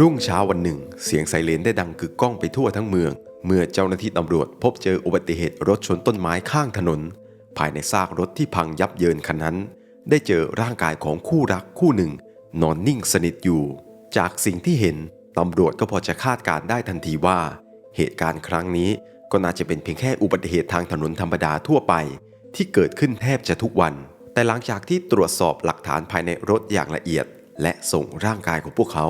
รุ่งเช้าวันหนึ่ง เสียงไซเรนได้ดังกึกก้องไปทั่วทั้งเมือง เมื่อเจ้าหน้าที่ตำรวจพบเจออุบัติเหตุรถชนต้นไม้ข้างถนน ภายในซากรถที่พังยับเยินคันนั้น ได้เจอร่างกายของคู่รักคู่หนึ่ง นอนนิ่งสนิทอยู่ จากสิ่งที่เห็นตำรวจก็พอจะคาดการได้ทันทีว่า เหตุการณ์ครั้งนี้ก็น่าจะเป็นเพียงแค่อุบัติเหตุทางถนนธรรมดาทั่วไป ที่เกิดขึ้นแทบจะทุกวัน แต่หลังจากที่ตรวจสอบหลักฐานภายในรถอย่างละเอียด และส่งร่างกายของพวกเขา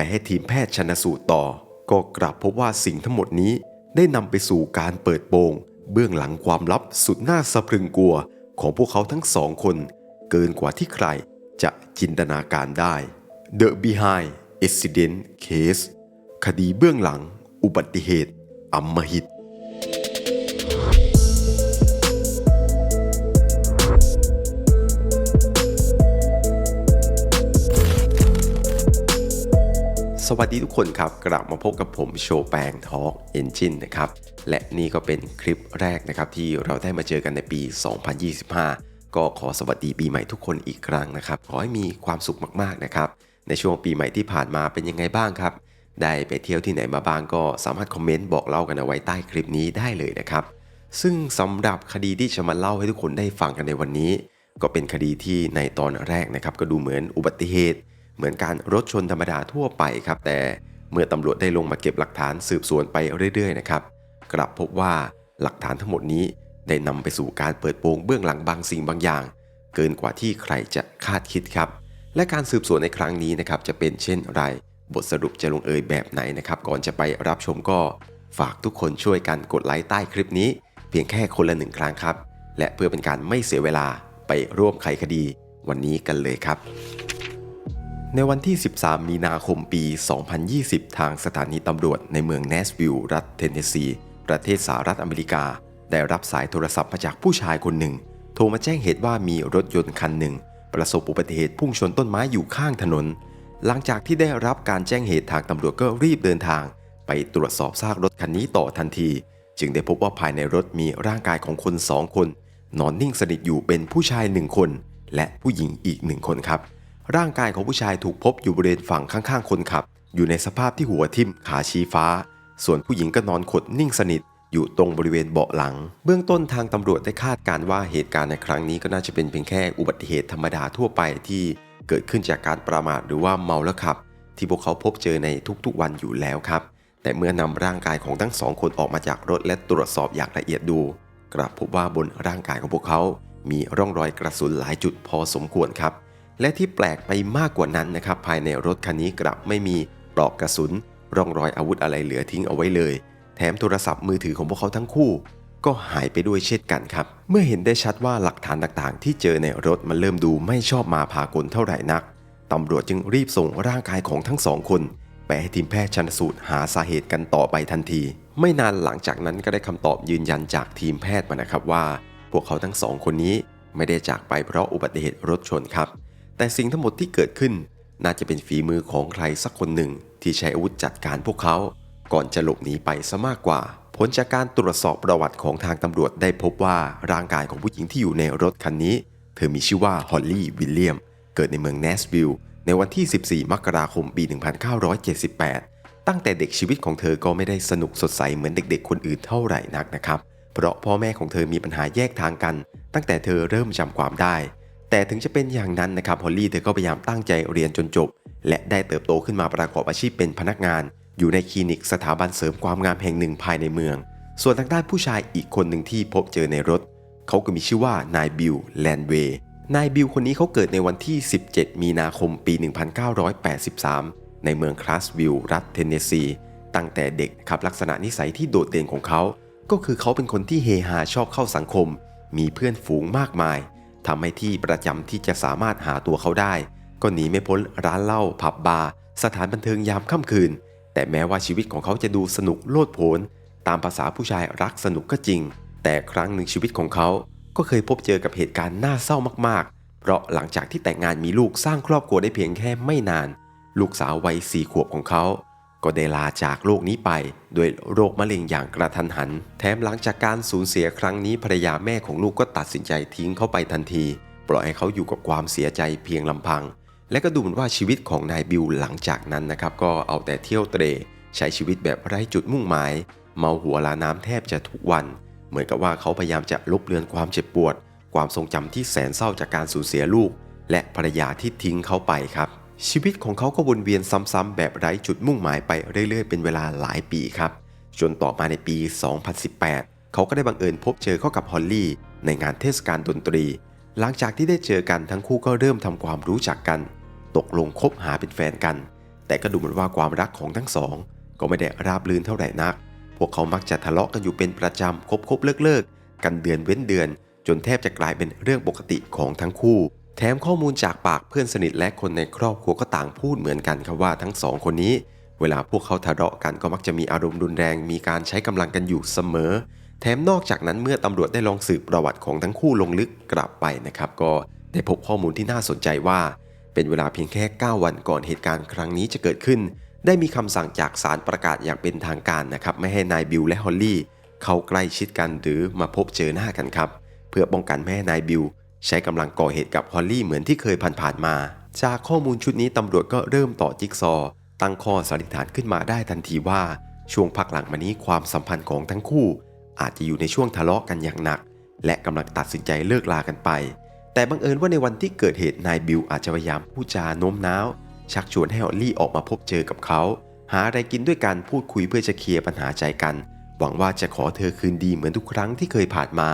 ไปให้ทีมแพทย์ชนสูตรต่อ ก็กลับพบว่าสิ่งทั้งหมดนี้ได้นำไปสู่การเปิดโปงเบื้องหลังความลับสุดน่าสะพรึงกลัวของพวกเขาทั้งสองคน เกินกว่าที่ใครจะจินตนาการได้ The Behind Accident Case คดีเบื้องหลัง อุบัติเหตุอำมหิต สวัสดีทุกคนครับ กลับมาพบกับผมโชแปงทอล์กเอนจินนะครับ และนี่ก็เป็นคลิปแรกนะครับ ที่เราได้มาเจอกันในปี 2025 ก็ขอสวัสดีปีใหม่ทุกคนอีกครั้งนะครับ ขอให้มีความสุขมากๆนะครับ ในช่วงปีใหม่ที่ผ่านมาเป็นยังไงบ้างครับ ได้ไปเที่ยวที่ไหนมาบ้างก็สามารถคอมเมนต์บอกเล่ากันเอาไว้ใต้คลิปนี้ได้เลยนะครับ ซึ่งสำหรับคดีที่จะมาเล่าให้ทุกคนได้ฟังกันในวันนี้ ก็เป็นคดีที่ในตอนแรกนะครับก็ดูเหมือนอุบัติเหตุ เหมือนการรถชนธรรมดาทั่วไปครับ แต่เมื่อตำรวจได้ลงมาเก็บหลักฐานสืบสวนไปเรื่อยๆนะครับ กลับพบว่าหลักฐานทั้งหมดนี้ได้นำไปสู่การเปิดโปงเบื้องหลังบางสิ่งบางอย่าง เกินกว่าที่ใครจะคาดคิดครับ และการสืบสวนในครั้งนี้นะครับจะเป็นเช่นไร บทสรุปจะลงเอยแบบไหนนะครับ ก่อนจะไปรับชมก็ ฝากทุกคนช่วยกันกดไลค์ใต้คลิปนี้ เพียงแค่คนละหนึ่งครั้งครับ และเพื่อเป็นการไม่เสียเวลาไปร่วมไขคดี วันนี้กันเลยครับ ในวันที่ 13 มีนาคมปี 2020 ทางสถานีตำรวจในเมืองเนสวิลล์รัฐเทนเนสซี ประเทศสหรัฐอเมริกา ได้รับสายโทรศัพท์มาจากผู้ชายคนหนึ่ง โทรมาแจ้งเหตุว่ามีรถยนต์คันหนึ่ง ประสบอุบัติเหตุพุ่งชนต้นไม้อยู่ข้างถนน หลังจากที่ได้รับการแจ้งเหตุทางตำรวจก็รีบเดินทาง ไปตรวจสอบซากรถคันนี้ต่อทันที จึงได้พบว่าภายในรถมีร่างกายของคนสองคน นอนนิ่งสนิทอยู่เป็นผู้ชายหนึ่งคน และผู้หญิงอีกหนึ่งคนครับ ร่างกายของผู้ชายถูกพบอยู่บริเวณฝั่งข้างๆคนขับ อยู่ในสภาพที่หัวทิ่มขาชี้ฟ้า ส่วนผู้หญิงก็นอนขดนิ่งสนิท อยู่ตรงบริเวณเบาะหลัง เบื้องต้นทางตำรวจได้คาดการณ์ว่าเหตุการณ์ในครั้งนี้ก็น่าจะเป็นเพียงแค่อุบัติเหตุธรรมดาทั่วไปที่เกิดขึ้นจากการประมาทหรือว่าเมาแล้วขับ ที่พวกเขาพบเจอในทุกๆวันอยู่แล้วครับ แต่เมื่อนำร่างกายของทั้งสองคนออกมาจากรถและตรวจสอบอย่างละเอียดดู กลับพบว่าบนร่างกายของพวกเขา มีร่องรอยกระสุนหลายจุดพอสมควรครับ และที่แปลกไปมากกว่านั้นนะครับภายในรถคันนี้กลับไม่มีปลอกกระสุน ร่องรอยอาวุธอะไรเหลือทิ้งเอาไว้เลย แถมโทรศัพท์มือถือของพวกเขาทั้งคู่ ก็หายไปด้วยเช่นกันครับ เมื่อเห็นได้ชัดว่าหลักฐานต่างๆ ที่เจอในรถมันเริ่มดูไม่ชอบมาพากลเท่าไหร่นักตำรวจจึงรีบส่งร่างกายของทั้งสองคนไปให้ทีมแพทย์ชันสูตรหาสาเหตุกันต่อไปทันที ไม่นานหลังจากนั้นก็ได้คำตอบยืนยันจากทีมแพทย์มานะครับว่า พวกเขาทั้งสองคนนี้ไม่ได้จากไปเพราะอุบัติเหตุรถชนครับ แต่สิ่งทั้งหมดที่เกิดขึ้น น่าจะเป็นฝีมือของใครสักคนหนึ่งที่ใช้อาวุธจัดการพวกเขา ก่อนจะหลบหนีไปซะมากกว่า ผลจากการตรวจสอบประวัติของทางตำรวจได้พบว่าร่างกายของผู้หญิงที่อยู่ในรถคันนี้ เธอมีชื่อว่าฮอลลี่วิลเลียม เกิดในเมืองเนสวิลล์ในวันที่ 14 มกราคมปี 1978 ตั้งแต่เด็กชีวิตของเธอก็ไม่ได้สนุกสดใสเหมือนเด็กๆ คนอื่นเท่าไหร่นักนะครับ เพราะพ่อแม่ของเธอมีปัญหาแยกทางกัน ตั้งแต่เธอเริ่มจำความได้ แต่ถึงจะเป็นอย่างนั้นนะครับฮอลลี่เธอก็พยายามตั้งใจเรียนจนจบ และได้เติบโตขึ้นมาประกอบอาชีพเป็นพนักงาน อยู่ในคลินิกสถาบันเสริมความงามแห่งหนึ่งภายในเมือง ส่วนทางด้านผู้ชายอีกคนหนึ่งที่พบเจอในรถ เขาก็มีชื่อว่านายบิลแลนเวย์นายบิลคนนี้เขาเกิดในวันที่ 17 มีนาคมปี 1983 ในเมืองคลาสวิลล์รัฐเทนเนสซีตั้งแต่เด็กครับลักษณะนิสัยที่โดดเด่นของเขา ก็คือเขาเป็นคนที่เฮฮาชอบเข้าสังคม มีเพื่อนฝูงมากมาย ทำให้ที่ประจำที่จะสามารถหาตัวเขาได้ ก็หนีไม่พ้นร้านเหล้าผับบาร์สถานบันเทิงยามค่ำคืน แต่แม้ว่าชีวิตของเขาจะดูสนุกโลดโผนตามภาษาผู้ชายรักสนุกก็จริง แต่ครั้งหนึ่งชีวิตของเขา ก็เคยพบเจอกับเหตุการณ์น่าเศร้ามากๆ เพราะหลังจากที่แต่งงานมีลูกสร้างครอบครัวได้เพียงแค่ไม่นาน ลูกสาววัยสี่ขวบของเขา ก็ได้ลาจากโลกนี้ไปด้วยโรคมะเร็งอย่างกระทันหัน แถมหลังจากการสูญเสียครั้งนี้ภรรยาแม่ของลูกก็ตัดสินใจทิ้งเขาไปทันที ปล่อยให้เขาอยู่กับความเสียใจเพียงลำพัง และก็ดูเหมือนว่าชีวิตของนายบิลหลังจากนั้นนะครับ ก็เอาแต่เที่ยวเตรใช้ชีวิตแบบไร้จุดมุ่งหมาย เมาหัวลาน้ำแทบจะทุกวัน เหมือนกับว่าเขาพยายามจะลบเลือนความเจ็บปวด ความทรงจำที่แสนเศร้าจากการสูญเสียลูก และภรรยาที่ทิ้งเขาไปครับ ชีวิตของเขาก็วนเวียนซ้ำๆแบบไร้จุดมุ่งหมายไปเรื่อยๆ เป็นเวลาหลายปีครับ จนต่อมาในปี 2018 เขาก็ได้บังเอิญพบเจอเข้ากับฮอลลี่ในงานเทศกาลดนตรี หลังจากที่ได้เจอกันทั้งคู่ก็เริ่มทำความรู้จักกัน ตกลงคบหาเป็นแฟนกัน แต่ก็ดูเหมือนว่าความรักของทั้งสอง ก็ไม่ได้ราบรื่นเท่าไหร่นัก พวกเขามักจะทะเลาะกันอยู่เป็นประจำคบคบเลิกเลิกๆกันเดือนเว้นเดือน จนแทบจะกลายเป็นเรื่องปกติของทั้งคู่ แถมข้อมูลจากปากเพื่อนสนิทและคนในครอบครัวก็ต่างพูดเหมือนกันครับว่าทั้งสองคนนี้ เวลาพวกเขาทะเลาะกันก็มักจะมีอารมณ์รุนแรง มีการใช้กำลังกันอยู่เสมอ แถมนอกจากนั้นเมื่อตำรวจได้ลองสืบประวัติของทั้งคู่ลงลึกกลับไปนะครับก็ได้พบข้อมูลที่น่าสนใจว่า เป็นเวลาเพียงแค่ 9 วันก่อนเหตุการณ์ครั้งนี้จะเกิดขึ้น ได้มีคำสั่งจากศาลประกาศอย่างเป็นทางการนะครับไม่ให้นายบิลและฮอลลี่เข้าใกล้ชิดกันหรือมาพบเจอหน้ากันครับ เพื่อป้องกันไม่ให้นายบิล ใช้กำลังก่อเหตุกับฮอลลี่เหมือนที่เคยผ่านๆมา จากข้อมูลชุดนี้ตำรวจก็เริ่มต่อจิ๊กซอว์ตั้งข้อสันนิษฐานขึ้นมาได้ทันทีว่า ช่วงพักหลังมานี้ความสัมพันธ์ของทั้งคู่ อาจจะอยู่ในช่วงทะเลาะกันอย่างหนัก และกำลังตัดสินใจเลิกลากันไป แต่บังเอิญว่าในวันที่เกิดเหตุนายบิลอาจจะพยายามพูดจาโน้มน้าว ชักชวนให้ฮอลลี่ออกมาพบเจอกับเขา หาอะไรกินด้วยกันพูดคุยเพื่อจะเคลียร์ปัญหาใจกัน หวังว่าจะขอเธอคืนดีเหมือนทุกครั้งที่เคยผ่านมา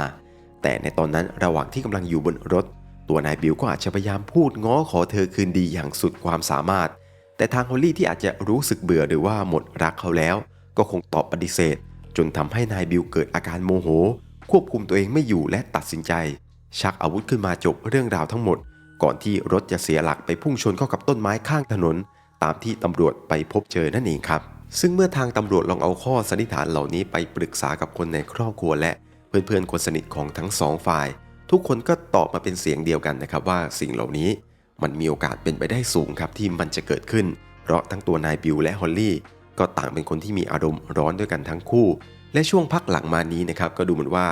แต่ในตอนนั้นระหว่างที่กำลังอยู่บนรถ ตัวนายบิลก็อาจจะพยายามพูดง้อขอเธอคืนดีอย่างสุดความสามารถ แต่ทางฮอลลี่ที่อาจจะรู้สึกเบื่อหรือว่าหมดรักเขาแล้ว ก็คงตอบปฏิเสธ จนทำให้นายบิลเกิดอาการโมโห ควบคุมตัวเองไม่อยู่และตัดสินใจ ชักอาวุธขึ้นมาจบเรื่องราวทั้งหมด ก่อนที่รถจะเสียหลักไปพุ่งชนเข้ากับต้นไม้ข้างถนน ตามที่ตำรวจไปพบเจอนั่นเองครับซึ่งเมื่อทางตำรวจลองเอาข้อสันนิษฐานเหล่านี้ไปปรึกษากับคนในครอบครัวและ เพื่อนๆคนสนิทของทั้งสองฝ่าย ทุกคนก็ตอบมาเป็นเสียงเดียวกันนะครับว่าสิ่งเหล่านี้มันมีโอกาสเป็นไปได้สูงครับที่มันจะเกิดขึ้น เพราะทั้งตัวนายบิลและฮอลลี่ก็ต่างเป็นคนที่มีอารมณ์ร้อนด้วยกันทั้งคู่ และช่วงพักหลังมานี้นะครับก็ดูเหมือนว่า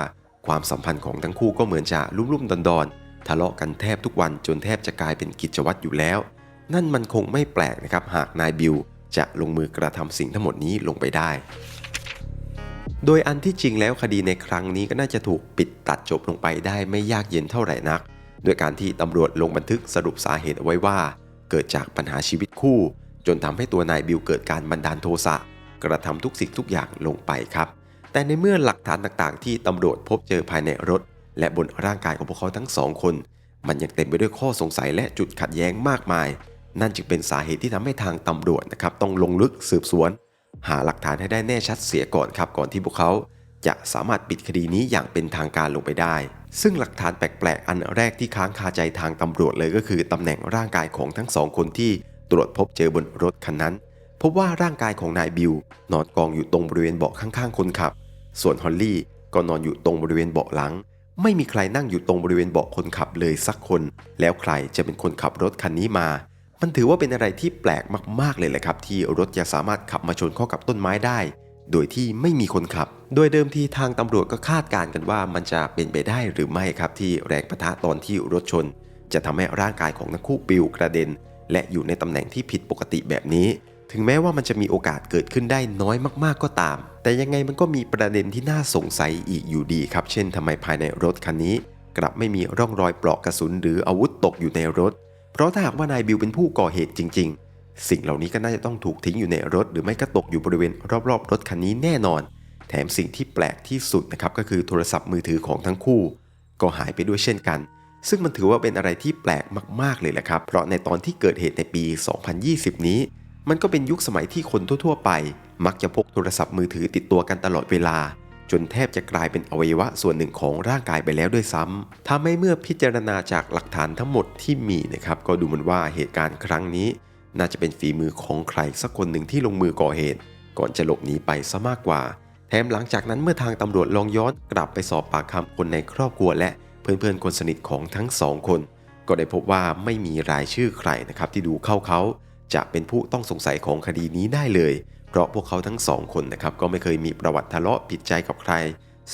ความสัมพันธ์ของทั้งคู่ก็เหมือนจะลุ่มๆดอนๆทะเลาะกันแทบทุกวันจนแทบจะกลายเป็นกิจวัตรอยู่แล้ว นั่นมันคงไม่แปลกนะครับหากนายบิลจะลงมือกระทำสิ่งทั้งหมดนี้ลงไปได้ โดยอันที่จริงแล้วคดีในครั้งนี้ก็น่าจะถูกปิดตัดจบลงไปได้ไม่ยากเย็นเท่าไหร่นัก ด้วยการที่ตำรวจลงบันทึกสรุปสาเหตุเอาไว้ว่า เกิดจากปัญหาชีวิตคู่ จนทำให้ตัวนายบิลเกิดการบันดาลโทสะกระทำทุกสิ่งทุกอย่างลงไปครับ แต่ในเมื่อหลักฐานต่างๆ ที่ตำรวจพบเจอภายในรถ และบนร่างกายของพวกเขาทั้งสองคน มันยังเต็มไปด้วยข้อสงสัยและจุดขัดแย้งมากมาย นั่นจึงเป็นสาเหตุที่ทำให้ทางตำรวจนะครับต้องลงลึกสืบสวน หาหลักฐานให้ได้แน่ชัดเสียก่อนครับก่อนที่พวกเขา จะสามารถปิดคดีนี้อย่างเป็นทางการลงไปได้ ซึ่งหลักฐานแปลกๆ อันแรกที่ค้างคาใจทางตำรวจเลยก็คือตำแหน่งร่างกายของทั้งสองคนที่ตรวจพบเจอบนรถคันนั้น พบว่าร่างกายของนายบิลนอนกองอยู่ตรงบริเวณเบาะข้างๆ คนขับ ส่วนฮอลลี่ก็นอนอยู่ตรงบริเวณเบาะหลัง ไม่มีใครนั่งอยู่ตรงบริเวณเบาะคนขับเลยสักคน แล้วใครจะเป็นคนขับรถคันนี้มา มันถือว่าเป็นอะไรที่แปลกมากๆเลยแหละครับ ที่รถจะสามารถขับมาชนเข้ากับต้นไม้ได้ โดยที่ไม่มีคนขับ โดยเดิมทีทางตำรวจก็คาดการณ์กันว่ามันจะเป็นไปได้หรือไม่ครับที่แรงประทะตอนที่รถชน จะทำให้ร่างกายของทั้งคู่ปลิวกระเด็น และอยู่ในตำแหน่งที่ผิดปกติแบบนี้ ถึงแม้ว่ามันจะมีโอกาสเกิดขึ้นได้น้อยมากๆก็ตาม แต่ยังไงมันก็มีประเด็นที่น่าสงสัยอีกอยู่ดีครับ เช่นทำไมภายในรถคันนี้ กลับไม่มีร่องรอยปลอกกระสุนหรืออาวุธตกอยู่ในรถ เพราะถ้าหากว่านายบิลเป็นผู้ก่อเหตุจริง ๆ สิ่งเหล่านี้ก็น่าจะต้องถูกทิ้งอยู่ในรถ หรือไม่ก็ตกอยู่บริเวณรอบๆ รถคันนี้แน่นอน แถมสิ่งที่แปลกที่สุดนะครับก็คือโทรศัพท์มือถือของทั้งคู่ ก็หายไปด้วยเช่นกัน ซึ่งมันถือว่าเป็นอะไรที่แปลกมากๆเลยแหละครับ เพราะในตอนที่เกิดเหตุในปี 2020 นี้ มันก็เป็นยุคสมัยที่คนทั่วๆ ไป มักจะพกโทรศัพท์มือถือติดตัวกันตลอดเวลา จนแทบจะกลายเป็นอวัยวะส่วนหนึ่งของร่างกายไปแล้วด้วยซ้ำทำให้เมื่อพิจารณาจากหลักฐานทั้งหมดที่มีนะครับก็ดูเหมือนว่าเหตุการณ์ครั้งนี้ น่าจะเป็นฝีมือของใครสักคนหนึ่งที่ลงมือก่อเหตุ ก่อนจะหลบหนีไปซะมากกว่า แถมหลังจากนั้นเมื่อทางตำรวจลองย้อนกลับไปสอบปากคำคนในครอบครัวและเพื่อนๆคนสนิทของทั้งสองคน ก็ได้พบว่าไม่มีรายชื่อใครนะครับที่ดูเข้าเขาจะเป็นผู้ต้องสงสัยของคดีนี้ได้เลย เพราะพวกเขาทั้งสองคนนะครับก็ไม่เคยมีประวัติทะเลาะผิดใจกับใคร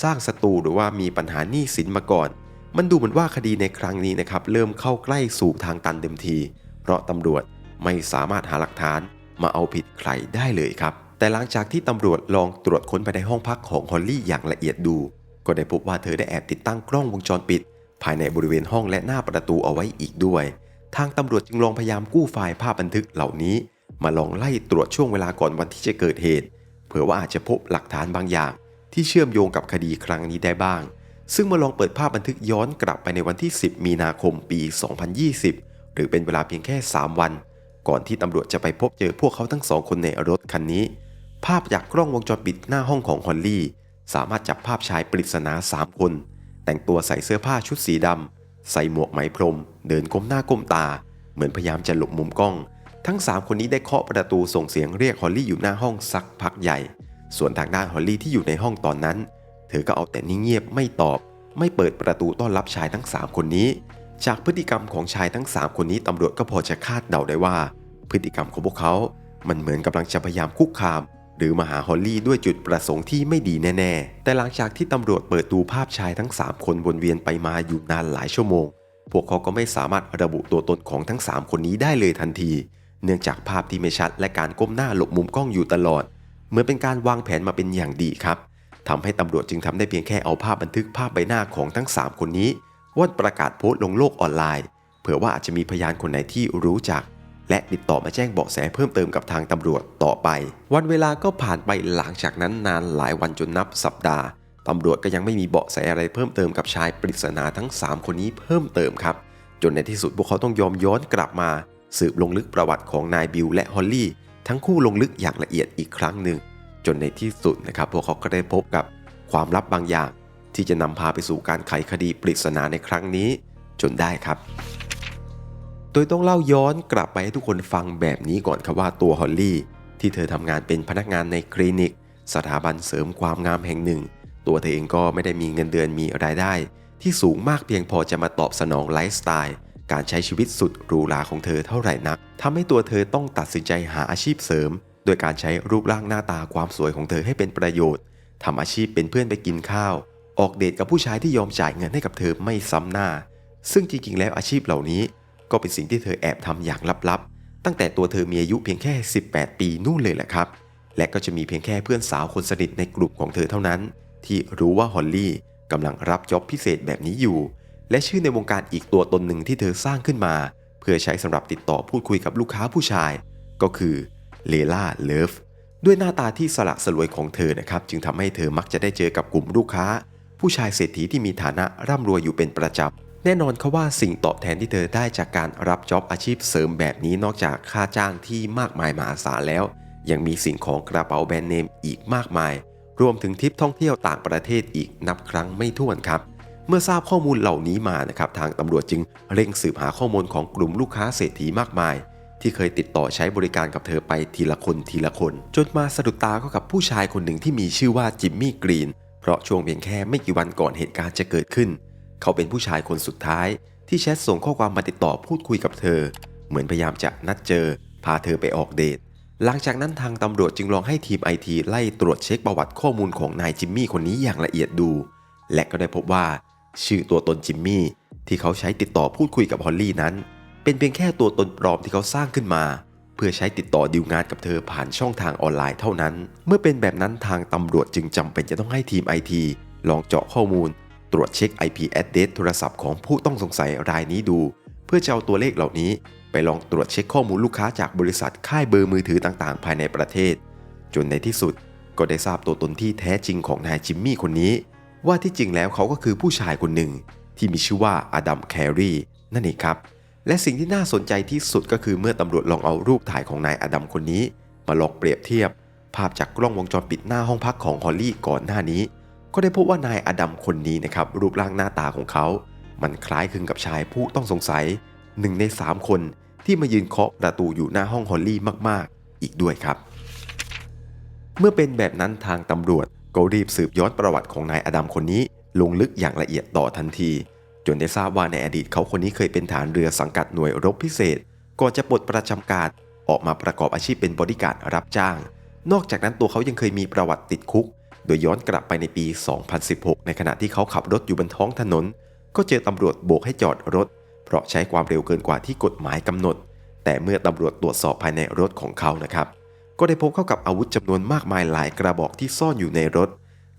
สร้างศัตรูหรือว่ามีปัญหาหนี้สินมาก่อน มันดูเหมือนว่าคดีในครั้งนี้นะครับเริ่มเข้าใกล้สู่ทางตันเต็มที เพราะตำรวจไม่สามารถหาหลักฐานมาเอาผิดใครได้เลยครับ แต่หลังจากที่ตำรวจลองตรวจค้นไปในห้องพักของฮอลลี่อย่างละเอียดดู ก็ได้พบว่าเธอได้แอบติดตั้งกล้องวงจรปิด ภายในบริเวณห้องและหน้าประตูเอาไว้อีกด้วย ทางตำรวจจึงลองพยายามกู้ไฟล์ภาพบันทึกเหล่านี้ มาลองไล่ตรวจช่วงเวลาก่อนวันที่จะเกิดเหตุ เผื่อว่าอาจจะพบหลักฐานบางอย่าง ที่เชื่อมโยงกับคดีครั้งนี้ได้บ้าง ซึ่งเมื่อลองเปิดภาพบันทึกย้อนกลับไปในวันที่ 10 มีนาคมปี 2020 หรือเป็นเวลาเพียงแค่ 3 วัน ก่อนที่ตำรวจจะไปพบเจอพวกเขาทั้งสองคนในรถคันนี้ ภาพจากกล้องวงจรปิดหน้าห้องของฮอลลี่ สามารถจับภาพชายปริศนา 3 คน แต่งตัวใส่เสื้อผ้าชุดสีดำใส่หมวกไหมพรม เดินก้มหน้าก้มตา เหมือนพยายามจะหลบมุมกล้อง ทั้ง 3 คนนี้ได้เคาะประตูส่งเสียงเรียกฮอลลี่อยู่หน้าห้องสักพักใหญ่ ส่วนทางด้านฮอลลี่ที่อยู่ในห้องตอนนั้น เธอก็เอาแต่นิ่งเงียบไม่ตอบ ไม่เปิดประตูต้อนรับชายทั้ง 3 คนนี้ จากพฤติกรรมของชายทั้ง 3 คนนี้ตำรวจก็พอจะคาดเดาได้ว่า พฤติกรรมของพวกเขา มันเหมือนกำลังจะพยายามคุกคาม หรือมาหาฮอลลี่ด้วยจุดประสงค์ที่ไม่ดีแน่ๆ แต่หลังจากที่ตำรวจเปิดดูภาพชายทั้ง 3 คนวนเวียนไปมาอยู่นานหลายชั่วโมง พวกเขาก็ไม่สามารถระบุตัวตนของทั้ง 3 คนนี้ได้เลยทันที เนื่องจากภาพที่ไม่ชัด และการก้มหน้าหลบมุมกล้องอยู่ตลอด เหมือนเป็นการวางแผนมาเป็นอย่างดีครับทำให้ตำรวจจึงทำได้เพียงแค่เอาภาพบันทึกภาพใบหน้าของทั้ง 3 คนนี้วาดประกาศโพสต์ลงโลกออนไลน์ เผื่อว่าอาจจะมีพยานคนไหนที่รู้จัก และติดต่อมาแจ้งเบาะแสเพิ่มเติมกับทางตำรวจต่อไป วันเวลาก็ผ่านไปหลังจากนั้นนานหลายวันจนนับสัปดาห์ตำรวจก็ยังไม่มีเบาะแสอะไรเพิ่มเติมกับชายปริศนาทั้ง 3 คนนี้เพิ่มเติมครับ จนในที่สุดพวกเขาต้องยอมย้อนกลับมา สืบลงลึกประวัติของนายบิลและฮอลลี่ทั้งคู่ลงลึกอย่างละเอียดอีกครั้งหนึ่ง จนในที่สุดนะครับ พวกเขาก็ได้พบกับความลับบางอย่าง ที่จะนำพาไปสู่การไขคดีปริศนาในครั้งนี้ จนได้ครับ โดยต้องเล่าย้อนกลับไปให้ทุกคนฟังแบบนี้ก่อนครับว่าตัวฮอลลี่ที่เธอทำงานเป็นพนักงานในคลินิก สถาบันเสริมความงามแห่งหนึ่ง ตัวเธอเองก็ไม่ได้มีเงินเดือนมีรายได้ ที่สูงมากเพียงพอจะมาตอบสนองไลฟ์สไตล์ การใช้ชีวิตสุดหรูหราของเธอเท่าไหร่นักทำให้ตัวเธอต้องตัดสินใจหาอาชีพเสริม โดยการใช้รูปร่างหน้าตาความสวยของเธอให้เป็นประโยชน์ทำอาชีพเป็นเพื่อนไปกินข้าว ออกเดทกับผู้ชายที่ยอมจ่ายเงินให้กับเธอไม่ซ้ำหน้า ซึ่งจริงๆ แล้วอาชีพเหล่านี้ ก็เป็นสิ่งที่เธอแอบทำอย่างลับๆ ตั้งแต่ตัวเธอมีอายุเพียงแค่ 18 ปีนู่นเลยแหละครับ และก็จะมีเพียงแค่เพื่อนสาวคนสนิทในกลุ่มของเธอเท่านั้น ที่รู้ว่าฮอลลี่กำลังรับจ็อบพิเศษแบบนี้อยู่ และชื่อในวงการอีกตัวตนหนึ่งที่เธอสร้างขึ้นมา เพื่อใช้สำหรับติดต่อพูดคุยกับลูกค้าผู้ชาย ก็คือเลล่าเลิฟด้วยหน้าตาที่สละสลวยของเธอนะครับจึงทำให้เธอมักจะได้เจอกับกลุ่มลูกค้า ผู้ชายเศรษฐีที่มีฐานะร่ำรวยอยู่เป็นประจำแน่นอนเขาว่าสิ่งตอบแทนที่เธอได้จากการรับจ็อบอาชีพเสริมแบบนี้นอกจากค่าจ้างที่มากมายมหาศาลแล้ว ยังมีสิ่งของกระเป๋าแบรนด์เนมอีกมากมาย รวมถึงทริปท่องเที่ยวต่างประเทศอีกนับครั้งไม่ถ้วนครับ เมื่อทราบข้อมูลเหล่านี้มานะครับทางตำรวจจึงเร่งสืบหาข้อมูลของกลุ่มลูกค้าเศรษฐีมากมาย ที่เคยติดต่อใช้บริการกับเธอไปทีละคนทีละคน จนมาสะดุดตาเข้ากับผู้ชายคนหนึ่งที่มีชื่อว่าจิมมี่กรีนเพราะช่วงเพียงแค่ไม่กี่วันก่อนเหตุการณ์จะเกิดขึ้น เขาเป็นผู้ชายคนสุดท้าย ที่แชทส่งข้อความมาติดต่อพูดคุยกับเธอ เหมือนพยายามจะนัดเจอ พาเธอไปออกเดทหลังจากนั้นทางตำรวจจึงลองให้ทีมไอทีไล่ตรวจเช็คประวัติข้อมูลของนายจิมมี่คนนี้อย่างละเอียดดู และก็ได้พบว่า ชื่อตัวตนจิมมี่ที่เขาใช้ติดต่อพูดคุยกับฮอลลี่นั้น เป็นเพียงแค่ตัวตนปลอมที่เขาสร้างขึ้นมา เพื่อใช้ติดต่อดีลงานกับเธอผ่านช่องทางออนไลน์เท่านั้น เมื่อเป็นแบบนั้นทางตำรวจจึงจำเป็นจะต้องให้ทีมไอทีลองเจาะข้อมูล ตรวจเช็ค IP address โทรศัพท์ของผู้ต้องสงสัยรายนี้ดู เพื่อจะเอาตัวเลขเหล่านี้ ไปลองตรวจเช็คข้อมูลลูกค้าจากบริษัทค่ายเบอร์มือถือต่างๆ ภายในประเทศ จนในที่สุดก็ได้ทราบตัวตนที่แท้จริงของนายจิมมี่คนนี้ ว่าที่จริงแล้วเขาก็คือผู้ชายคนหนึ่งที่มีชื่อว่าอดัมแครีนั่นเองครับ และสิ่งที่น่าสนใจที่สุดก็คือเมื่อตำรวจลองเอารูปถ่ายของนายอดัมคนนี้ มาลองเปรียบเทียบ ภาพจากกล้องวงจรปิดหน้าห้องพักของฮอลลี่ก่อนหน้านี้ ก็ได้พบว่านายอดัมคนนี้นะครับรูปร่างหน้าตาของเขา มันคล้ายคลึงกับชายผู้ต้องสงสัยหนึ่งใน3คนที่มายืนเคาะประตูอยู่หน้าห้องฮอลลี่มากๆ อีกด้วยครับ เมื่อเป็นแบบนั้นทางตำรวจ ก็รีบสืบย้อนประวัติของนายอดัมคนนี้ ลงลึกอย่างละเอียดต่อทันที จนได้ทราบว่าในอดีตเขาคนนี้เคยเป็นฐานเรือสังกัดหน่วยรบพิเศษ ก่อนจะปลดประจำการออกมาประกอบอาชีพเป็นบริการรับจ้าง นอกจากนั้นตัวเขายังเคยมีประวัติติดคุก โดยย้อนกลับไปในปี 2016 ในขณะที่เขาขับรถอยู่บนท้องถนน ก็เจอตำรวจโบกให้จอดรถ เพราะใช้ความเร็วเกินกว่าที่กฎหมายกำหนด แต่เมื่อตำรวจตรวจสอบภายในรถของเขานะครับ ก็ได้พบเข้ากับอาวุธจำนวนมากมายหลายกระบอกที่ซ่อนอยู่ในรถ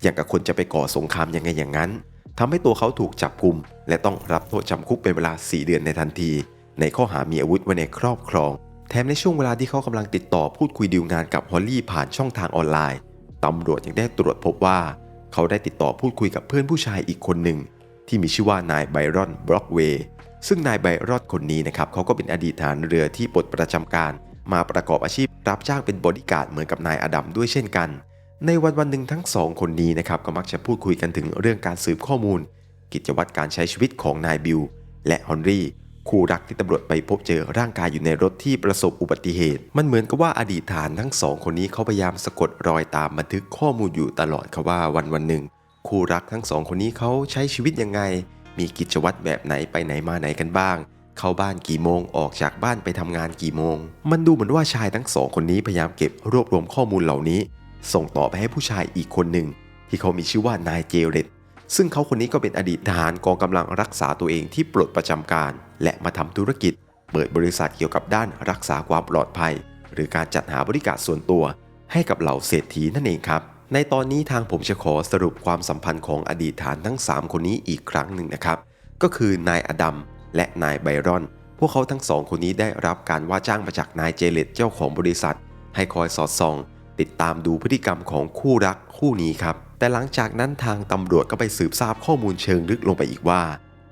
อย่างกับคนจะไปก่อสงครามยังไงอย่างนั้นทำให้ตัวเขาถูกจับกุม และต้องรับโทษจำคุกเป็นเวลา 4 เดือนในทันที ในข้อหามีอาวุธไว้ในครอบครอง แถมในช่วงเวลาที่เขากำลังติดต่อพูดคุยดีลงานกับฮอลลี่ผ่านช่องทางออนไลน์ตำรวจยังได้ตรวจพบว่า เขาได้ติดต่อพูดคุยกับเพื่อนผู้ชายอีกคนหนึ่ง ที่มีชื่อว่านายไบรอนบล็อกเวย์ซึ่งนายไบรอนคนนี้นะครับเขาก็เป็นอดีตทหารเรือที่ปลดประจำการ มาประกอบอาชีพรับจ้างเป็นบอดี้การ์ดเหมือนกับนายอดัมด้วยเช่นกัน ในวันวันหนึ่งทั้งสองคนนี้นะครับก็มักจะพูดคุยกันถึงเรื่องการสืบข้อมูล กิจวัตรการใช้ชีวิตของนายบิลและฮอนรี่คู่รักที่ตำรวจไปพบเจอร่างกายอยู่ในรถที่ประสบอุบัติเหตุ มันเหมือนกับว่าอดีตฐานทั้งสองคนนี้เขาพยายามสะกดรอยตามบันทึกข้อมูลอยู่ตลอดค่ะว่าวันวันหนึ่ง คู่รักทั้งสองคนนี้เขาใช้ชีวิตยังไง มีกิจวัตรแบบไหนไปไหนมาไหนกันบ้าง เข้าบ้านกี่โมงออกจากบ้านไปทำงานกี่โมง มันดูเหมือนว่าชายทั้งสองคนนี้พยายามเก็บรวบรวมข้อมูลเหล่านี้ ส่งต่อไปให้ผู้ชายอีกคนหนึ่ง ที่เขามีชื่อว่านายเจเรตซึ่งเขาคนนี้ก็เป็นอดีตทหารกองกำลังรักษาตัวเองที่ปลดประจำการ และมาทำธุรกิจ เปิดบริษัทเกี่ยวกับด้านรักษาความปลอดภัย หรือการจัดหาบริการส่วนตัว ให้กับเหล่าเศรษฐีนั่นเองครับ ในตอนนี้ทางผมจะขอสรุปความสัมพันธ์ของอดีตทหารทั้ง 3 คนนี้อีกครั้งหนึ่งนะครับ ก็คือนายอดัม และนายไบรอน พวกเขาทั้งสองคนนี้ได้รับการว่าจ้างมาจากนายเจเลตเจ้าของบริษัท ให้คอยสอดส่อง ติดตามดูพฤติกรรมของคู่รักคู่นี้ครับ แต่หลังจากนั้นทางตำรวจก็ไปสืบทราบข้อมูลเชิงลึกลงไปอีกว่า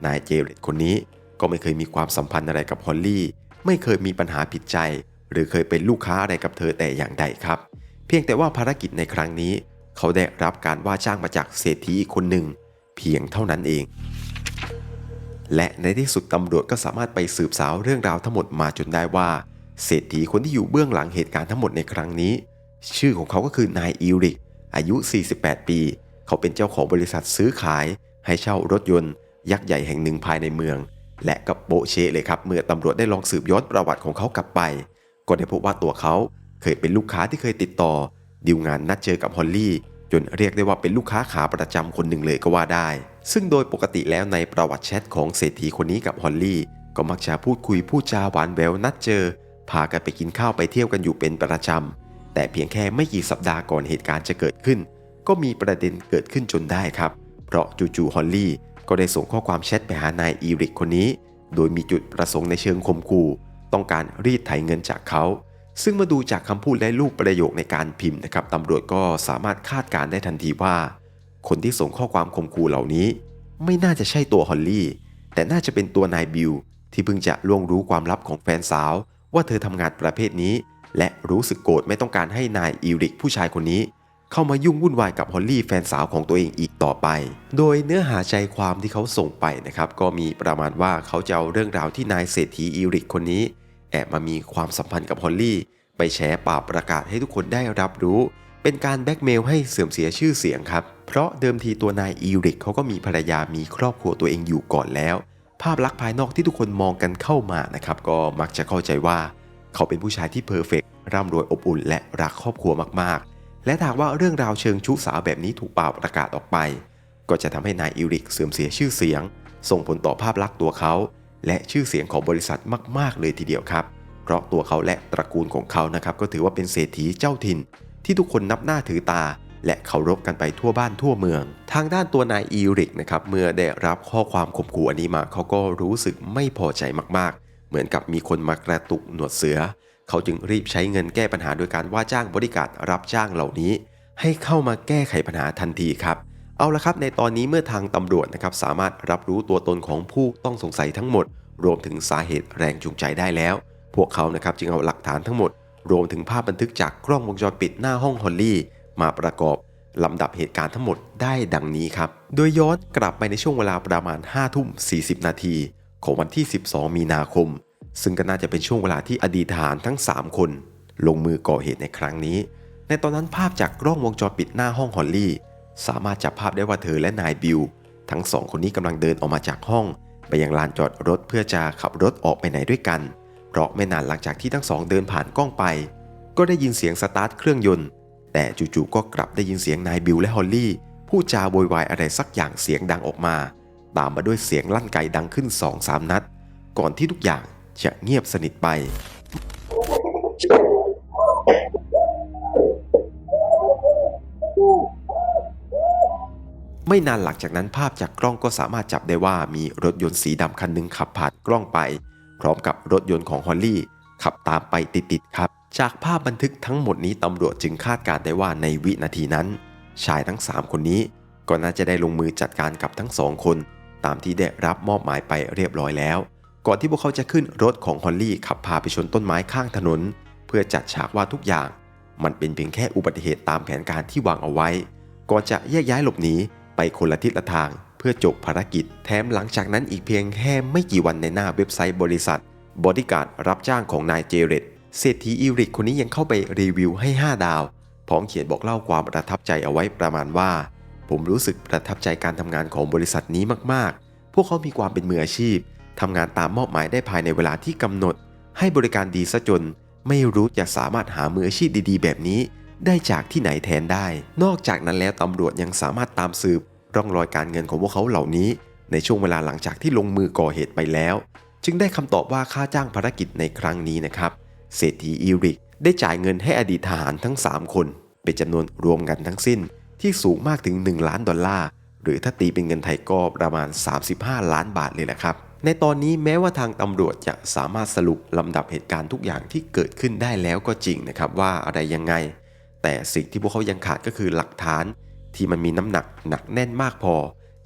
นายเจเลตคนนี้ก็ไม่เคยมีความสัมพันธ์อะไรกับฮอลลี่ ไม่เคยมีปัญหาผิดใจ หรือเคยเป็นลูกค้าอะไรกับเธอแต่อย่างใดครับ เพียงแต่ว่าภารกิจในครั้งนี้ เขาได้รับการว่าจ้างมาจากเศรษฐีอีกคนหนึ่งเพียงเท่านั้นเอง และในที่สุดตำรวจก็สามารถไปสืบสาวเรื่องราวทั้งหมดมาจนได้ว่า เศรษฐีคนที่อยู่เบื้องหลังเหตุการณ์ทั้งหมดในครั้งนี้ ชื่อของเขาก็คือนายอีริก อายุ 48 ปี เขาเป็นเจ้าของบริษัทซื้อขาย ให้เช่ารถยนต์ ยักษ์ใหญ่แห่งหนึ่งภายในเมือง และก็โปะเชเลยครับ เมื่อตำรวจได้ลองสืบย้อนประวัติของเขากลับไป ก็ได้พบว่าตัวเขาเคยเป็นลูกค้าที่เคยติดต่อดีลงานนัดเจอกับฮอลลี่จนเรียกได้ว่าเป็นลูกค้าขาประจำคนหนึ่งเลยก็ว่าได้ ซึ่งโดยปกติแล้วในประวัติแชทของเศรษฐีคนนี้กับฮอลลี่ก็มักจะพูดคุยพูดจาหวานแววนัดเจอ พากันไปกินข้าวไปเที่ยวกันอยู่เป็นประจำแต่เพียงแค่ไม่กี่สัปดาห์ก่อนเหตุการณ์จะเกิดขึ้น ก็มีประเด็นเกิดขึ้นจนได้ครับ เพราะจู่ๆฮอลลี่ก็ได้ส่งข้อความแชทไปหานายอีริกคนนี้ โดยมีจุดประสงค์ในเชิงข่มขู่ต้องการรีดไถเงินจากเขา ซึ่งมาดูจากคำพูดและรูปประโยคในการพิมพ์นะครับตำรวจก็สามารถคาดการณ์ได้ทันทีว่า คนที่ส่งข้อความข่มขู่เหล่านี้ ไม่น่าจะใช่ตัวฮอลลี่ แต่น่าจะเป็นตัวนายบิลที่เพิ่งจะล่วงรู้ความลับของแฟนสาว ว่าเธอทำงานประเภทนี้ และรู้สึกโกรธไม่ต้องการให้นายอีริกผู้ชายคนนี้ เข้ามายุ่งวุ่นวายกับฮอลลี่แฟนสาวของตัวเองอีกต่อไป โดยเนื้อหาใจความที่เขาส่งไปนะครับก็มีประมาณว่าเขาจะเอาเรื่องราวที่นายเศรษฐีอีริกคนนี้ แอบมามีความสัมพันธ์กับฮอลลี่ไปแฉป่าประกาศให้ทุกคนได้รับรู้ เป็นการแบ็กเมลให้เสื่อมเสียชื่อเสียงครับ เพราะเดิมทีตัวนายอีริกเขาก็มีภรรยามีครอบครัวตัวเองอยู่ก่อนแล้ว ภาพลักษณ์ภายนอกที่ทุกคนมองกันเข้ามานะครับก็มักจะเข้าใจว่า เขาเป็นผู้ชายที่เพอร์เฟกต์ร่ำรวยอบอุ่น และรักครอบครัวมากๆ และหากว่าเรื่องราวเชิงชู้สาวแบบนี้ถูกเป่าประกาศออกไป ก็จะทำให้นายอีริกเสื่อมเสียชื่อเสียง ส่งผลต่อภาพลักษณ์ตัวเขา และชื่อเสียงของบริษัทมาก ๆ เลยทีเดียวครับ เพราะตัวเขาและตระกูลของเขานะครับก็ถือว่าเป็นเศรษฐีเจ้าถิ่น ที่ทุกคนนับหน้าถือตา และเคารพกันไปทั่วบ้านทั่วเมือง ทางด้านตัวนายอีริกนะครับเมื่อได้รับข้อความข่มขู่อันนี้มาเขาก็รู้สึกไม่พอใจมากๆ เหมือนกับมีคนมากระตุกหนวดเสือ เขาจึงรีบใช้เงินแก้ปัญหาโดยการว่าจ้างบริการรับจ้างเหล่านี้ ให้เข้ามาแก้ไขปัญหาทันทีครับเอาละครับในตอนนี้เมื่อทางตำรวจนะครับสามารถรับรู้ตัวตนของผู้ต้องสงสัยทั้งหมด รวมถึงสาเหตุแรงจูงใจได้แล้ว พวกเขานะครับจึงเอาหลักฐานทั้งหมด รวมถึงภาพบันทึกจากกล้องวงจรปิดหน้าห้องฮอลลี่มาประกอบลำดับเหตุการณ์ทั้งหมดได้ดังนี้ครับ โดยย้อนกลับไปในช่วงเวลาประมาณ5ทุ่ม40 นาทีของวันที่ 12 มีนาคม ซึ่งก็น่าจะเป็นช่วงเวลาที่อดีตทหารทั้ง 3 คน ลงมือก่อเหตุในครั้งนี้ ในตอนนั้นภาพจากกล้องวงจรปิดหน้าห้องฮอลลี่ สามารถจับภาพได้ว่าเธอและนายบิลทั้งสองคนนี้กำลังเดินออกมาจากห้อง ไปยังลานจอดรถเพื่อจะขับรถออกไปไหนด้วยกัน เพราะไม่นานหลังจากที่ทั้งสองเดินผ่านกล้องไป ก็ได้ยินเสียงสตาร์ทเครื่องยนต์ แต่จู่ๆก็กลับได้ยินเสียงนายบิลและฮอลลี่พูดจาโวยวายอะไรสักอย่างเสียงดังออกมา ตามมาด้วยเสียงลั่นไกดังขึ้นสองสามนัด ก่อนที่ทุกอย่างจะเงียบสนิทไป ไม่นานหลังจากนั้นภาพจากกล้องก็สามารถจับได้ว่ามีรถยนต์สีดำคันหนึ่งขับผ่านกล้องไป พร้อมกับรถยนต์ของฮอลลี่ขับตามไปติดๆครับ จากภาพบันทึกทั้งหมดนี้ตำรวจจึงคาดการได้ว่าในวินาทีนั้น ชายทั้ง 3 คนนี้ก็น่าจะได้ลงมือจัดการกับทั้งสองคน ตามที่ได้รับมอบหมายไปเรียบร้อยแล้ว ก่อนที่พวกเขาจะขึ้นรถของฮอลลี่ขับพาไปชนต้นไม้ข้างถนน เพื่อจัดฉากว่าทุกอย่าง มันเป็นเพียงแค่อุบัติเหตุตามแผนการที่วางเอาไว้ ก่อนจะแยกย้ายหลบหนีไปคนละทิศละทาง เพื่อจบภารกิจแถมหลังจากนั้นอีกเพียงแค่ไม่กี่วันในหน้าเว็บไซต์บริษัท บอดี้การ์ดรับจ้างของนายเจเรตเศรษฐีอีริกคนนี้ยังเข้าไปรีวิวให้ 5 ดาว พร้อมเขียนบอกเล่าความประทับใจเอาไว้ประมาณว่า ผมรู้สึกประทับใจการทำงานของบริษัทนี้มากๆ พวกเขามีความเป็นมืออาชีพทำงานตามมอบหมายได้ภายในเวลาที่กำหนด ให้บริการดีซะจน ไม่รู้จะสามารถหามืออาชีพดีๆ แบบนี้ ได้จากที่ไหนแทนได้ นอกจากนั้นแล้วตำรวจยังสามารถตามสืบ ร่องรอยการเงินของพวกเขาเหล่านี้ ในช่วงเวลาหลังจากที่ลงมือก่อเหตุไปแล้ว จึงได้คำตอบว่าค่าจ้างภารกิจในครั้งนี้นะครับเศรษฐีอีริกได้จ่ายเงินให้อดีตทหารทั้ง 3 คน เป็นจำนวนรวมกันทั้งสิ้นที่สูงมากถึง 1 ล้านดอลลาร์ หรือถ้าตีเป็นเงินไทยก็ประมาณ 35 ล้านบาทเลยแหละครับ ในตอนนี้แม้ว่าทางตำรวจจะสามารถสรุปลำดับเหตุการณ์ทุกอย่างที่เกิดขึ้นได้แล้วก็จริงนะครับว่าอะไรยังไง แต่สิ่งที่พวกเขายังขาดก็คือหลักฐาน ที่มันมีน้ำหนักหนักแน่นมากพอ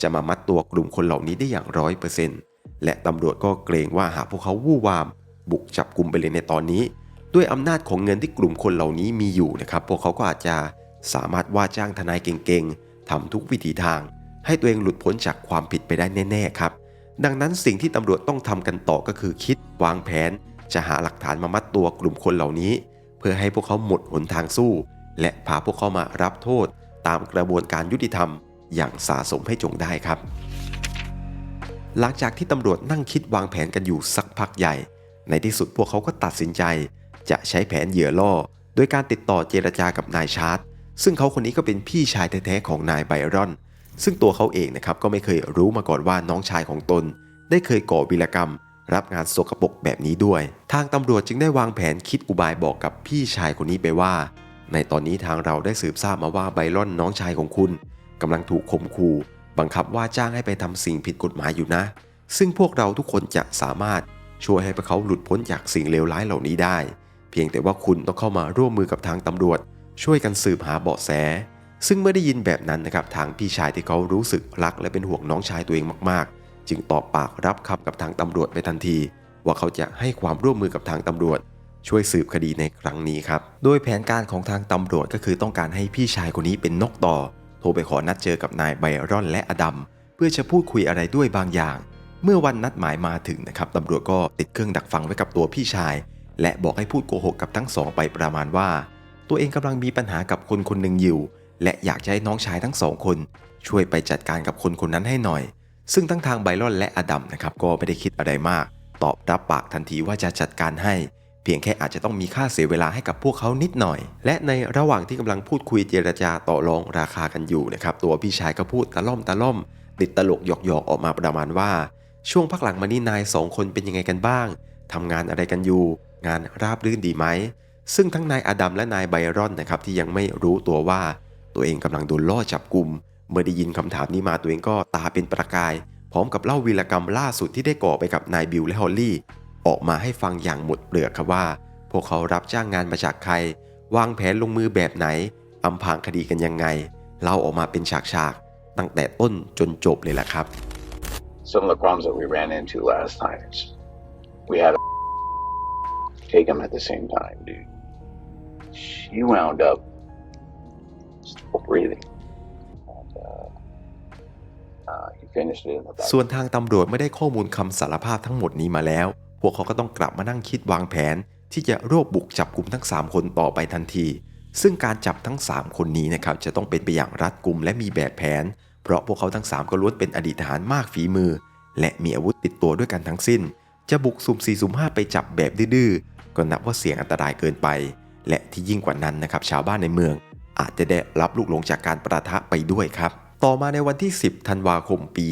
จะมามัดตัวกลุ่มคนเหล่านี้ได้อย่างร้อยเปอร์เซ็นต์และตำรวจก็เกรงว่าหากพวกเขาวู่วาม บุกจับกลุ่มไปเลยในตอนนี้ ด้วยอำนาจของเงินที่กลุ่มคนเหล่านี้มีอยู่นะครับพวกเขาก็อาจจะสามารถว่าจ้างทนายเก่งๆทำทุกวิถีทาง ให้ตัวเองหลุดพ้นจากความผิดไปได้แน่ๆครับ ดังนั้นสิ่งที่ตำรวจต้องทำกันต่อก็คือคิดวางแผน จะหาหลักฐานมามัดตัวกลุ่มคนเหล่านี้ เพื่อให้พวกเขาหมดหนทางสู้ และพาพวกเขามารับโทษ ตามกระบวนการยุติธรรม อย่างสาสมให้จงได้ครับ หลังจากที่ตำรวจนั่งคิดวางแผนกันอยู่สักพักใหญ่ ในที่สุดพวกเขาก็ตัดสินใจ จะใช้แผนเหยื่อล่อ โดยการติดต่อเจรจากับนายชาร์ตซึ่งเขาคนนี้ก็เป็นพี่ชายแท้ๆของนายไบรอน ซึ่งตัวเขาเองนะครับก็ไม่เคยรู้มาก่อนว่าน้องชายของตน ได้เคยก่อวิรกรรม รับงานโสกปรกแบบนี้ด้วย ทางตำรวจจึงได้วางแผนคิดอุบายบอกกับพี่ชายคนนี้ไปว่า ในตอนนี้ทางเราได้สืบทราบมาว่าไบรอนน้องชายของคุณกำลังถูกข่มขู่บังคับว่าจ้างให้ไปทำสิ่งผิดกฎหมายอยู่นะ ซึ่งพวกเราทุกคนจะสามารถช่วยให้พวกเขาหลุดพ้นจากสิ่งเลวร้ายเหล่านี้ได้ เพียงแต่ว่าคุณต้องเข้ามาร่วมมือกับทางตำรวจ ช่วยกันสืบหาเบาะแส ซึ่งเมื่อได้ยินแบบนั้นนะครับทางพี่ชายที่เขารู้สึกรักและเป็นห่วงน้องชายตัวเองมากๆ จึงตอบปากรับคำกับทางตำรวจไปทันที ว่าเขาจะให้ความร่วมมือกับทางตำรวจ ช่วยสืบคดีในครั้งนี้ครับ โดยแผนการของทางตำรวจก็คือต้องการให้พี่ชายคนนี้เป็นนกต่อ โทรไปขอนัดเจอกับนายไบรอนและอดัมเพื่อจะพูดคุยอะไรด้วยบางอย่าง เมื่อวันนัดหมายมาถึงนะครับตำรวจก็ติดเครื่องดักฟังไว้กับตัวพี่ชาย และบอกให้พูดโกหกกับทั้งสองไปประมาณว่า ตัวเองกำลังมีปัญหากับคนคนหนึ่งอยู่ และอยากจะให้น้องชายทั้งสองคน ช่วยไปจัดการกับคนคนนั้นให้หน่อย ซึ่งทั้งทางไบรอนและอดัมนะครับก็ไม่ได้คิดอะไรมาก ตอบรับปากทันทีว่าจะจัดการให้ เพียงแค่อาจจะต้องมีค่าเสียเวลาให้กับพวกเขานิดหน่อย และในระหว่างที่กำลังพูดคุยเจรจาต่อรองราคากันอยู่นะครับตัวพี่ชายก็พูดตะล่อมตะล่อม ติดตลกหยอกๆออกมาประมาณว่า ช่วงพักหลังมานี้นายสองคนเป็นยังไงกันบ้างทำงานอะไรกันอยู่ งานราบรื่นดีไหมซึ่งทั้งนายอดัมและนายไบรอนนะครับที่ยังไม่รู้ตัวว่า ตัวเองกำลังโดนล่อจับกลุ่มเมื่อได้ยินคำถามนี้มาตัวเองก็ตาเป็นประกาย พร้อมกับเล่าวีรกรรมล่าสุดที่ได้ก่อไปกับนายบิลและฮอลลี่ ออกมาให้ฟังอย่างหมดเปลือกครับว่า พวกเขารับจ้างงานมาจากใคร วางแผนลงมือแบบไหนอำพรางคดีกันยังไงเล่าออกมาเป็นฉากๆตั้งแต่ต้นจนจบเลยแหละครับ some of the problems that we ran into last time is we had to take them at the same time, dude. She wound up still breathing. And, uh, uh, he finished it in about ส่วนทางตำรวจไม่ได้ข้อมูลคำสารภาพทั้งหมดนี้มาแล้ว พวกเขาก็ต้องกลับมานั่งคิดวางแผน ที่จะรวบบุกจับกลุ่มทั้ง 3 คนต่อไปทันที ซึ่งการจับทั้ง 3 คนนี้นะครับจะต้องเป็นไปอย่างรัดกุมและมีแบบแผน เพราะพวกเขาทั้ง 3 ก็ล้วนเป็นอดีตทหารมากฝีมือ และมีอาวุธติดตัวด้วยกันทั้งสิ้น จะบุกสุ่ม4สุ่ม5ไปจับแบบดื้อๆก็นับว่าเสี่ยงอันตรายเกินไป และที่ยิ่งกว่านั้นนะครับชาวบ้านในเมือง อาจจะได้รับลูกหลงจากการประทะไปด้วยครับต่อมาในวันที่ 10 ธันวาคม ปี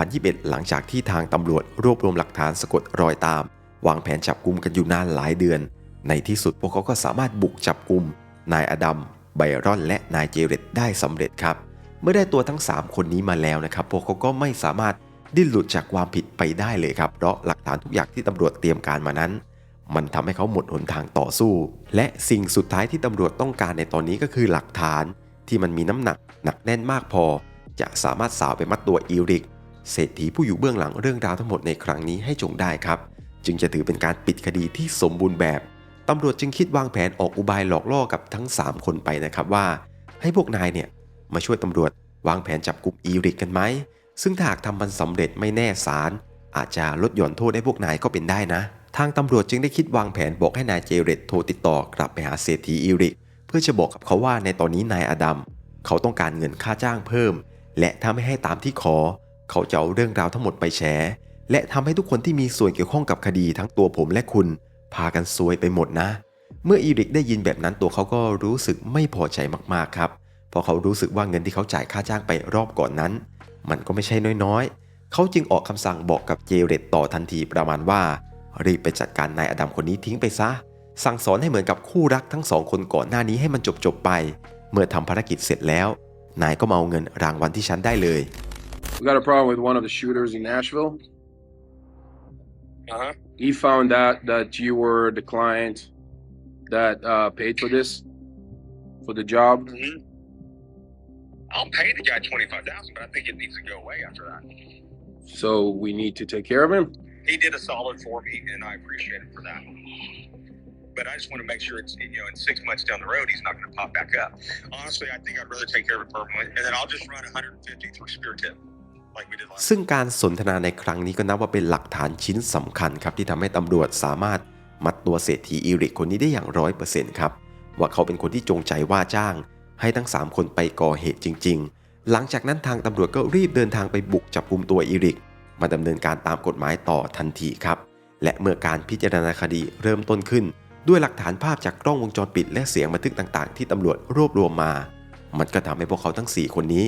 2021 หลังจากที่ทางตำรวจรวบรวมหลักฐานสะกดรอยตาม วางแผนจับกลุ่มกันอยู่นานหลายเดือน ในที่สุดพวกเขาก็สามารถบุกจับกลุ่มนายอดัมไบรอน และนายเจเรตได้สำเร็จครับ เมื่อได้ตัวทั้ง 3 คนนี้มาแล้วนะครับ พวกเขาก็ไม่สามารถดิ้นหลุดจากความผิดไปได้เลยครับ เพราะหลักฐานทุกอย่างที่ตำรวจเตรียมการมานั้น มันทำให้เขาหมดหนทางต่อสู้ และสิ่งสุดท้ายที่ตำรวจต้องการในตอนนี้ก็คือหลักฐานที่มันมีน้ำหนักหนักแน่นมากพอ จะสามารถสาวไปมัดตัวอีริกเศรษฐีผู้อยู่เบื้องหลังเรื่องราวทั้งหมดในครั้งนี้ให้จงได้ครับ จึงจะถือเป็นการปิดคดีที่สมบูรณ์แบบตำรวจจึงคิดวางแผนออกอุบายหลอกล่อกับทั้ง 3 คนไปนะครับว่า ให้พวกนายเนี่ยมาช่วยตำรวจวางแผนจับกลุ่มอีริกกันไหม ซึ่งถ้าหากทำมันสำเร็จไม่แน่ศาลอาจจะลดหย่อนโทษให้พวกนายก็เป็นได้นะ ทางตำรวจจึงได้คิดวางแผนบอกให้นายเจเรตโทรติดต่อกลับไปหาเศรษฐีอีริก เพื่อจะบอกกับเขาว่าในตอนนี้นายอดัมเขาต้องการเงินค่าจ้างเพิ่ม และถ้าไม่ให้ตามที่ขอ เขาจะเอาเรื่องราวทั้งหมดไปแชร์ และทำให้ทุกคนที่มีส่วนเกี่ยวข้องกับคดีทั้งตัวผมและคุณ พากันซวยไปหมดนะ เมื่ออีริกได้ยินแบบนั้นตัวเขาก็รู้สึกไม่พอใจมากๆครับ เพราะเขารู้สึกว่าเงินที่เขาจ่ายค่าจ้างไปรอบก่อนนั้น มันก็ไม่ใช่น้อยๆ เขาจึงออกคำสั่งบอกกับเจเรตต่อทันทีประมาณว่า รีบไปจัดการนายอดัมคนนี้ทิ้งไปซะ สั่งสอนให้เหมือนกับคู่รักทั้งสองคนก่อนหน้านี้ให้มันจบๆไป เมื่อทำภารกิจเสร็จแล้ว นายก็มาเอาเงินรางวัลที่ฉันได้เลย We got a problem with one of the shooters in Nashville. Uh huh. He found out that you were the client that uh, paid for this, for the job. hmm I'll pay the guy twenty five thousand, but I think it needs to go away after that. So we need to take care of him. He did a solid for me, and I appreciate it for that. But I just want to make sure it's you know in six months down the road he's not going to pop back up. Honestly, I think I'd rather take care of it permanently, and then I'll just run 150 through Spear Tip, ซึ่งการสนทนาในครั้งนี้ก็นับว่าเป็นหลักฐานชิ้นสำคัญครับที่ทำให้ตำรวจสามารถมัดตัวเศรษฐีอีริกคนนี้ได้อย่างร้อยเปอร์เซ็นต์ครับว่าเขาเป็นคนที่จงใจว่าจ้าง ให้ทั้ง 3 คนไปก่อเหตุจริง ๆ หลังจากนั้นทางตำรวจก็รีบเดินทางไปบุกจับกลุ่มตัวอีริก มาดำเนินการตามกฎหมายต่อทันทีครับ และเมื่อการพิจารณาคดีเริ่มต้นขึ้น ด้วยหลักฐานภาพจากกล้องวงจรปิดและเสียงบันทึกต่างๆ ที่ตำรวจรวบรวมมา มันก็ทำให้พวกเขาทั้ง 4 คนนี้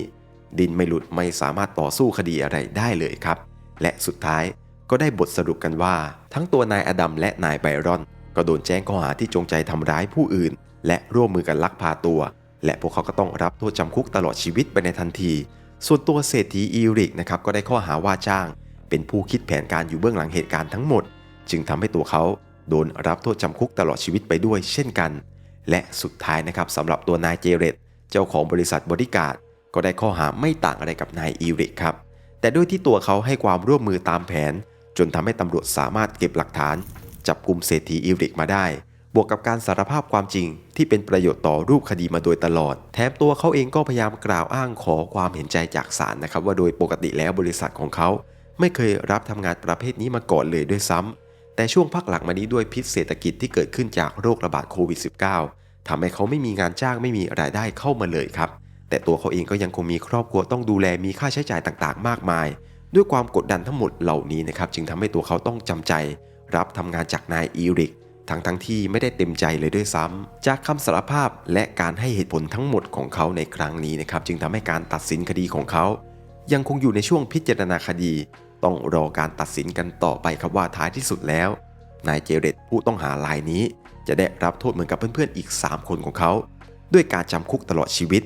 ดินไม่หลุดไม่สามารถต่อสู้คดีอะไรได้เลยครับ และสุดท้ายก็ได้บทสรุปกันว่า ทั้งตัวนายอดัมและนายไบรอน ก็โดนแจ้งข้อหาที่จงใจทำร้ายผู้อื่น และร่วมมือกันลักพาตัว และพวกเขาก็ต้องรับโทษจำคุกตลอดชีวิตไปในทันที ส่วนตัวเศรษฐีอีริกนะครับก็ได้ข้อหาว่าจ้าง เป็นผู้คิดแผนการอยู่เบื้องหลังเหตุการณ์ทั้งหมด จึงทำให้ตัวเขาโดนรับโทษจำคุกตลอดชีวิตไปด้วยเช่นกัน และสุดท้ายนะครับสำหรับตัวนายเจเรตเจ้าของบริษัทบริการ ก็ได้ข้อหาไม่ต่างอะไรกับนายอีริกครับ แต่ด้วยที่ตัวเขาให้ความร่วมมือตามแผน จนทำให้ตำรวจสามารถเก็บหลักฐาน จับกลุ่มเศรษฐีอีริกมาได้ บวกกับการสารภาพความจริง ที่เป็นประโยชน์ต่อรูปคดีมาโดยตลอด แถมตัวเขาเองก็พยายามกล่าวอ้างขอความเห็นใจจากศาลนะครับ ว่าโดยปกติแล้วบริษัทของเขาไม่เคยรับทำงานประเภทนี้มาก่อนเลยด้วยซ้ำแต่ช่วงพักหลังมานี้ด้วยพิษเศรษฐกิจที่เกิดขึ้นจากโรคระบาดโควิด -19 ทำให้เขาไม่มีงานจ้างไม่มีรายได้เข้ามาเลยครับ แต่ตัวเขาเองก็ยังคงมีครอบครัวต้องดูแลมีค่าใช้จ่ายต่างๆ มากมาย ด้วยความกดดันทั้งหมดเหล่านี้นะครับจึงทำให้ตัวเขาต้องจำใจ รับทำงานจากนายอีริกทั้งทั้งที่ไม่ได้เต็มใจเลยด้วยซ้ำจากคำสารภาพและการให้เหตุผลทั้งหมดของเขาในครั้งนี้นะครับจึงทำให้การตัดสินคดีของเขา ยังคงอยู่ในช่วงพิจารณาคดี ต้องรอการตัดสินกันต่อไปครับว่าท้ายที่สุดแล้ว นายเจเรตผู้ต้องหารายนี้ จะได้รับโทษเหมือนกับเพื่อนๆอีก 3 คนของเขา ด้วยการจำคุกตลอดชีวิต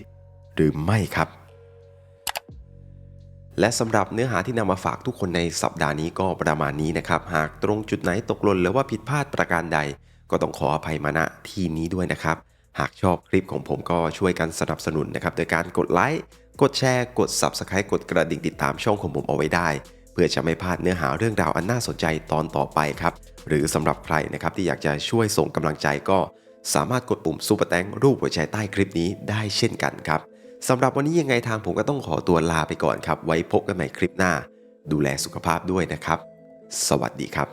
รือไม่ครับ และสำหรับเนื้อหาที่นำมาฝากทุกคนในสัปดาห์นี้ก็ประมาณนี้นะครับ หากตรงจุดไหนตกหล่นหรือว่าผิดพลาดประการใด ก็ต้องขออภัยมาณที่นี้ด้วยนะครับ หากชอบคลิปของผมก็ช่วยกันสนับสนุนนะครับโดยการกดไลค์กดแชร์กด Subscribe กดกระดิ่งติดตามช่องของผมเอาไว้ได้ เพื่อจะไม่พลาดเนื้อหาเรื่องราวอันน่าสนใจตอนต่อไปครับหรือสำหรับใครนะครับที่อยากจะช่วยส่งกำลังใจก็สามารถกดปุ่มซูเปอร์แตงรูปหัวใจใต้คลิปนี้ได้เช่นกันครับ สำหรับวันนี้ยังไงทางผมก็ต้องขอตัวลาไปก่อนครับ ไว้พบกันใหม่คลิปหน้า ดูแลสุขภาพด้วยนะครับ สวัสดีครับ